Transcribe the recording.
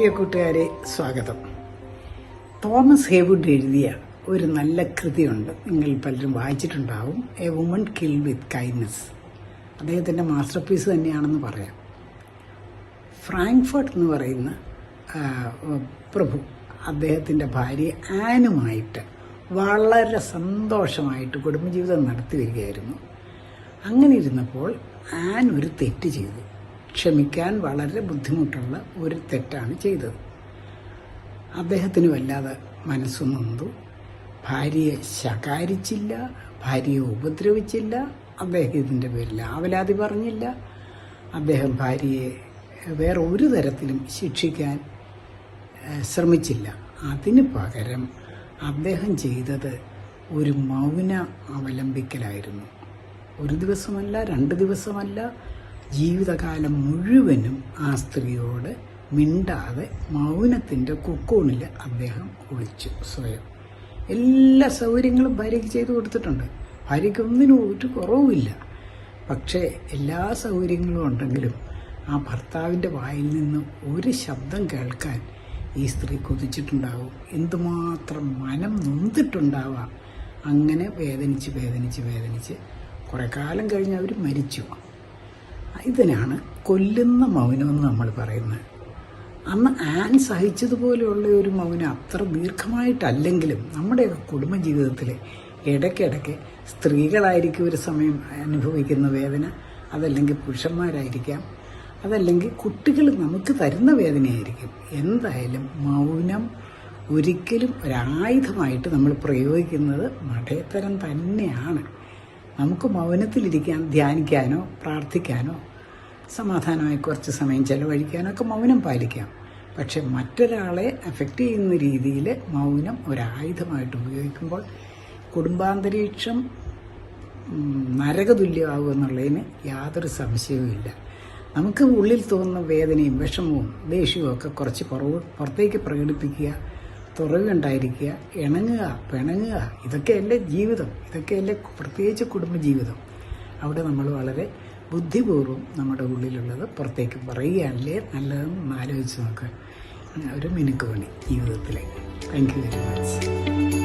പ്രിയ കൂട്ടുകാരെ സ്വാഗതം. തോമസ് ഹേവുഡ് എഴുതിയ ഒരു നല്ല കൃതിയുണ്ട്. നിങ്ങൾ പലരും വായിച്ചിട്ടുണ്ടാവും. A woman kill with kindness. അദ്ദേഹത്തിന്റെ മാസ്റ്റർ പീസ് തന്നെയാണെന്ന് പറയാം. ഫ്രാങ്ക്ഫർട്ട് എന്ന് പറയുന്ന പ്രഭു അദ്ദേഹത്തിന്റെ ഭാര്യ ആനുമായിട്ട് വളരെ സന്തോഷമായിട്ട് കുടുംബജീവിതം നടത്തി വരികയായിരുന്നു. അങ്ങനെ ഇരുന്നപ്പോൾ ആൻ ഒരു തെറ്റ് ചെയ്തു. ക്ഷമിക്കാൻ വളരെ ബുദ്ധിമുട്ടുള്ള ഒരു തെറ്റാണ് ചെയ്തത്. അദ്ദേഹത്തിന് വല്ലാതെ മനസ്സു നൊന്തു. ഭാര്യയെ ശകാരിച്ചില്ല ഭാര്യയെ ഉപദ്രവിച്ചില്ല അദ്ദേഹം ഇതിന്റെ പേരിൽ ആവലാതി പറഞ്ഞില്ല. അദ്ദേഹം ഭാര്യയെ വേറെ ഒരു തരത്തിലും ശിക്ഷിക്കാൻ ശ്രമിച്ചില്ല. അതിന് പകരം അദ്ദേഹം ചെയ്തത് ഒരു മൗന അവലംബിക്കലായിരുന്നു. ഒരു ദിവസമല്ല രണ്ട് ദിവസമല്ല ജീവിതകാലം മുഴുവനും ആ സ്ത്രീയോട് മിണ്ടാതെ മൗനത്തിന്റെ കുക്കൂണിൽ അദ്ദേഹം ഒളിച്ചു സ്വയം. എല്ലാ സൗകര്യങ്ങളും ഭാര്യയ്ക്ക് ചെയ്തു കൊടുത്തിട്ടുണ്ട്. ഭാര്യയ്ക്ക് ഒന്നിനും ഒരു കുറവുമില്ല. പക്ഷേ എല്ലാ സൗകര്യങ്ങളും ഉണ്ടെങ്കിലും ആ ഭർത്താവിന്റെ വായിൽ നിന്ന് ഒരു ശബ്ദം കേൾക്കാൻ ഈ സ്ത്രീ കൊതിച്ചിട്ടുണ്ടാവും. എന്തുമാത്രം മനം നൊന്തിട്ടുണ്ടാവാം. അങ്ങനെ വേദനിച്ച് വേദനിച്ച് വേദനിച്ച് കുറേ കാലം കഴിഞ്ഞ് അവർ മരിച്ചു. ഇതിനാണ് കൊല്ലുന്ന മൗനമെന്ന് നമ്മൾ പറയുന്നത്. അന്ന് ആൻ സഹിച്ചതുപോലെയുള്ള ഒരു മൗനം അത്ര ദീർഘമായിട്ടല്ലെങ്കിലും നമ്മുടെയൊക്കെ കുടുംബജീവിതത്തിൽ ഇടയ്ക്കിടയ്ക്ക് സ്ത്രീകളായിരിക്കും ഒരു സമയം അനുഭവിക്കുന്ന വേദന അതല്ലെങ്കിൽ പുരുഷന്മാരായിരിക്കാം അതല്ലെങ്കിൽ കുട്ടികൾ നമുക്ക് തരുന്ന വേദനയായിരിക്കും. എന്തായാലും മൗനം ഒരിക്കലും ഒരായുധമായിട്ട് നമ്മൾ പ്രയോഗിക്കുന്നത് മഠേത്തരം തന്നെയാണ്. നമുക്ക് മൗനത്തിലിരിക്കാൻ ധ്യാനിക്കാനോ പ്രാർത്ഥിക്കാനോ സമാധാനമായി കുറച്ച് സമയം ചെലവഴിക്കാനോ ഒക്കെ മൗനം പാലിക്കാം. പക്ഷെ മറ്റൊരാളെ അഫക്റ്റ് ചെയ്യുന്ന രീതിയിൽ മൗനം ഒരായുധമായിട്ട് ഉപയോഗിക്കുമ്പോൾ കുടുംബാന്തരീക്ഷം നരകതുല്യമാകുമെന്നുള്ളതിന് യാതൊരു സംശയവുമില്ല നമുക്ക് ഉള്ളിൽ തോന്നുന്ന വേദനയും വിഷമവും ദേഷ്യവും ഒക്കെ കുറച്ച് പുറ പുറത്തേക്ക് പ്രകടിപ്പിക്കുക തുറവുണ്ടായിരിക്കുക ഇണങ്ങുക പിണങ്ങുക. ഇതൊക്കെ എന്റെ ജീവിതം. ഇതൊക്കെ എന്റെ പ്രത്യേകിച്ച് കുടുംബജീവിതം അവിടെ നമ്മൾ വളരെ ബുദ്ധിപൂർവം നമ്മുടെ ഉള്ളിലുള്ളത് പുറത്തേക്ക് പറയുകയാണല്ലേ? നല്ലതെന്ന് ആലോചിച്ച് നോക്കുക. ഒരു മിനുക്ക് പണി ജീവിതത്തിലേക്ക്. Thank you very much